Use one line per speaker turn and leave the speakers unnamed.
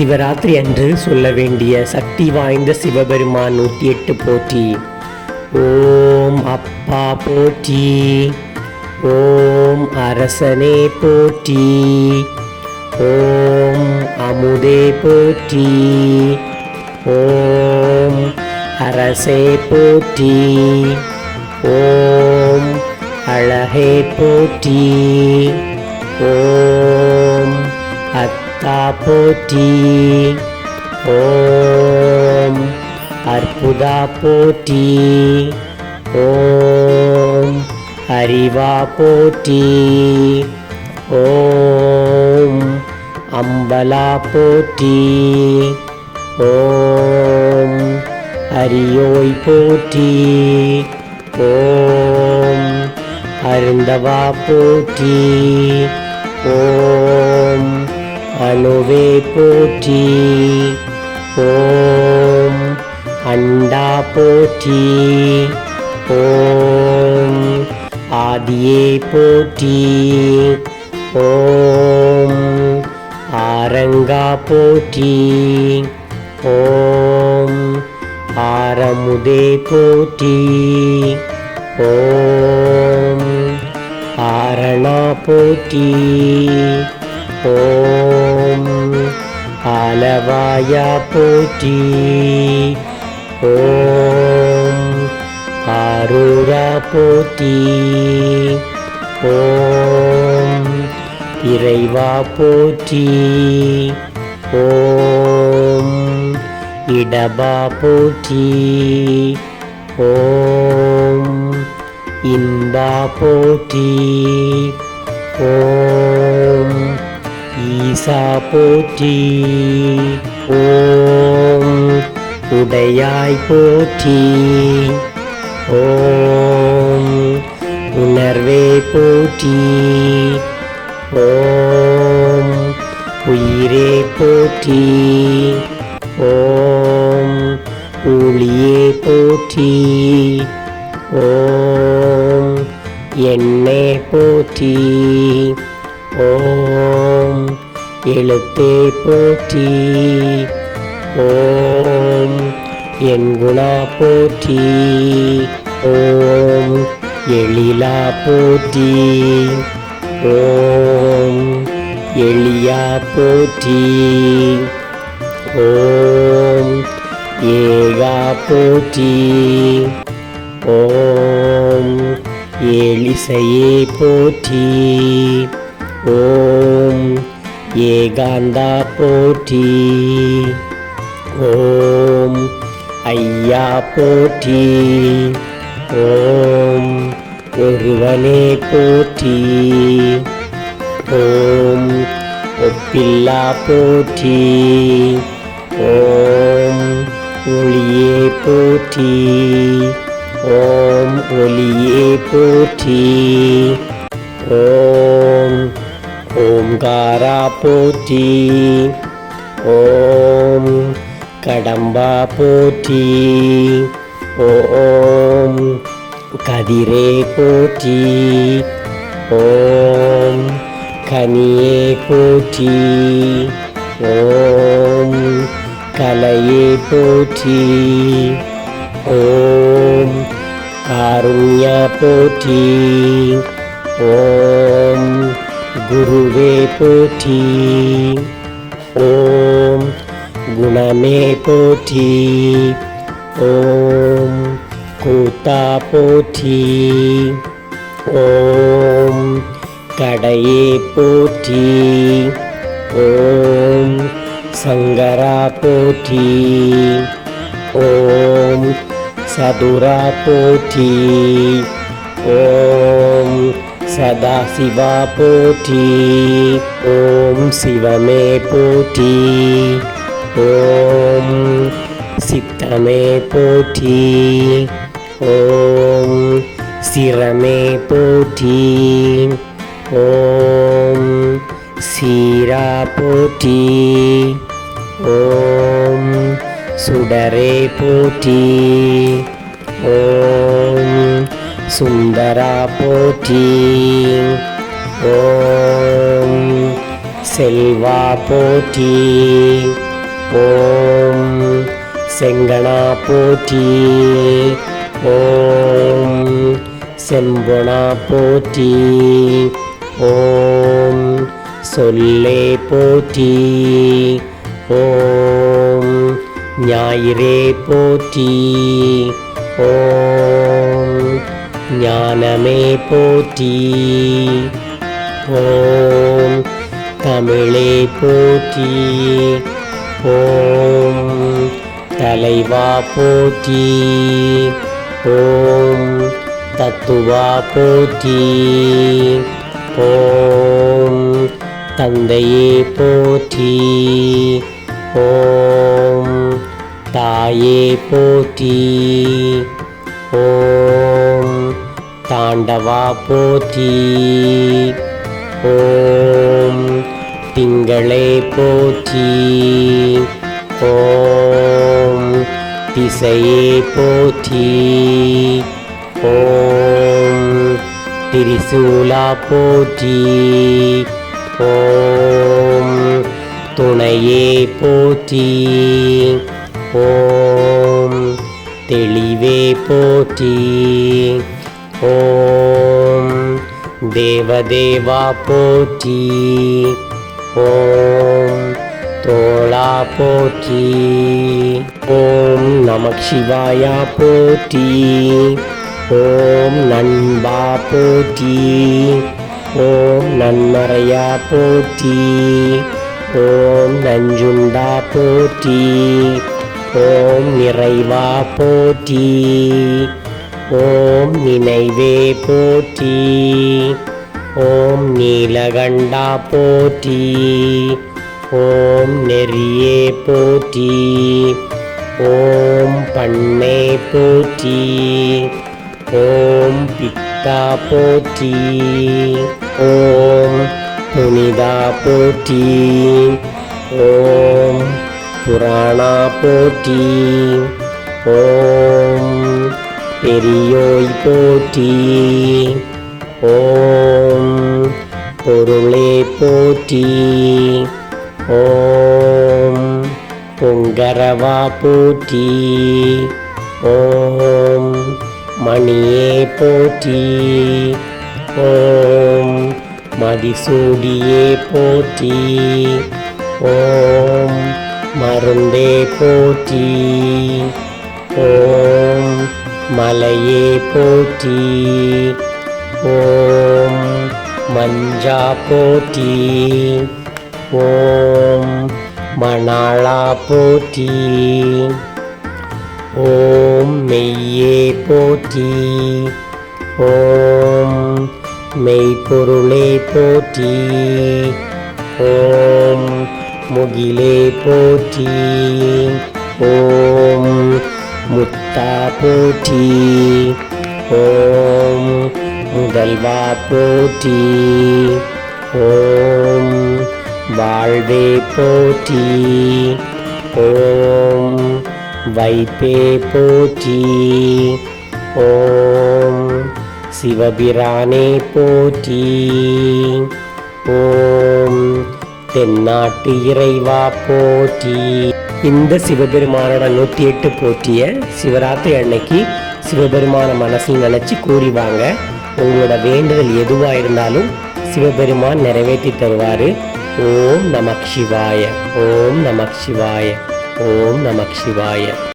சிவராத்திரி அன்று சொல்ல வேண்டிய சக்தி வாய்ந்த சிவபெருமான் நூற்றி எட்டு போற்றி. ஓம் அப்பா போற்றி. ஓம் அரசனே போற்றி. ஓம் அமுதே போற்றி. ஓம் அரசே போற்றி. ஓம் அழகே போற்றி. ஓம் போற்றி ஓம் அற்புதா போற்றி ஓம் அறிவா போற்றி ஓம் அம்பலா போற்றி ஓம் அரியோய் போற்றி ஓம் அருந்தவா போற்றி ஓம் அணுவே போற்றி ஓம் அண்டா போற்றி ஓம் ஆதியே போற்றி ஓம் ஆரங்கா போற்றி ஓம் ஆரமுதே போற்றி ஓம் ஆரணா போற்றி ஓம் ஆலவாயா போற்றி. ஓம் ஆரூரா போற்றி. ஓம் இறைவா போற்றி. ஓம் இடபா போற்றி. ஓம் இன்பா போற்றி. ஓம் ஈசா போற்றி. ஓம் உடையாய் போற்றி. ஓம் உணர்வே போற்றி. ஓம் உயிரே போற்றி. ஓம் ஊழியே போற்றி. ஓம் என்னே போற்றி. ஓம் எழுத்தே போற்றி. ஓம் என் குணா போற்றி. ஓம் எழிலா போற்றி. ஓம் எளியா போற்றி. ஓம் ஏகா போற்றி. ஓம் ஏலிசையே போற்றி. ஓம் ஏகாந்தா போற்றி. ஓம் ஐயா போற்றி. ஓம் ஒருவனே போற்றி. ஓம் ஒப்பில்லா போற்றி. ஓம் ஒளியே போற்றி. ஓம் ஒளியே போற்றி. ஓம் ஓம்காரா போற்றி. ஓம் கடம்பா போற்றி. ஓம் கதிரே போற்றி. ஓம் கனியே போற்றி. ஓம் கலையே போற்றி. ஓம் காருண்யா போற்றி. ஓம் குருவே போற்றி. ஓம் குணமே போற்றி. ஓம் கூத்தா போற்றி. ஓம் கடையே போற்றி. ஓம் சங்கரா போற்றி. ஓம் சதுரா போற்றி. ஓம் சதா சிவா போற்றி. ஓம் சிவமே போற்றி. ஓம் சித்தமே போற்றி. ஓம் சிரமே போற்றி. ஓம் சீரா போற்றி. ஓம் சுடரே போற்றி. ஓம் சுந்தரா போற்றி. ஓம் செல்வா போற்றி. ஓம் செங்கனா போற்றி. ஓம் செம்பொனா போற்றி. ஓம் சொல்லே போற்றி. ஓம் ஞாயிறே போற்றி. ஓம் ஞானமே போற்றி. ஓம் தமிழே போற்றி. ஓம் தலைவா போற்றி. ஓம் தத்துவா போற்றி. ஓம் தந்தையே போற்றி. ஓம் தாயே போற்றி. ஓம் தாண்டவா போற்றி. ஓம் திங்களே போற்றி. ஓம் திசையே போற்றி. ஓம் திரிசூலா போற்றி. ஓம் துணையே போற்றி. ஓம் தெளிவே போற்றி. ஓம் தேவதேவா போற்றி. ஓம் தோளா போற்றி. ஓம் நமக் சிவாயா போற்றி. ஓம் நண்பா போற்றி. ஓம் நன்மறையா போற்றி. ஓம் நஞ்சுண்டா போற்றி. ஓம் நிறைவா போற்றி. ஓம் நினைவே போற்றி. ஓம் நீலகண்டா போற்றி. ஓம் நெறியே போற்றி. ஓம் பண்ணே போற்றி. ஓம் பித்தா போற்றி. ஓம் புனிதா போற்றி. ஓம் புராணா போற்றி. ஓம் பெரியோய் போற்றி. ஓம் பொருளே போற்றி. ஓம் பொங்கரவா போற்றி. ஓம் மணியே போற்றி. ஓம் மதிசூடியே போற்றி. ஓம் மருந்தே போற்றி. ஓம் மலையே போற்றி. ஓம் மஞ்சா போற்றி. ஓம் மணாளா போற்றி. ஓம் மெய்யே போற்றி. ஓம் மெய்ப்பொருளே போற்றி. ஓம் முகிலே போற்றி. ஓம் முத்தா போற்றி ஓம் முதல்வா போற்றி ஓம் வாழ்வே போற்றி ஓம் வைப்பே போற்றி ஓம் சிவபிரானே போற்றி ஓம் தென்னாட்டு இறைவா போற்றி இந்த சிவபெருமானோட நூற்றி எட்டு போற்றிய சிவராத்திரி அன்னைக்கு சிவபெருமான மனசில் நினச்சி கூறி வாங்க உங்களோட வேண்டுதல் எதுவாக இருந்தாலும் சிவபெருமான் நிறைவேற்றி தருவார். ஓம் நமக் சிவாய ஓம் நமக் சிவாய ஓம் நமக் சிவாய.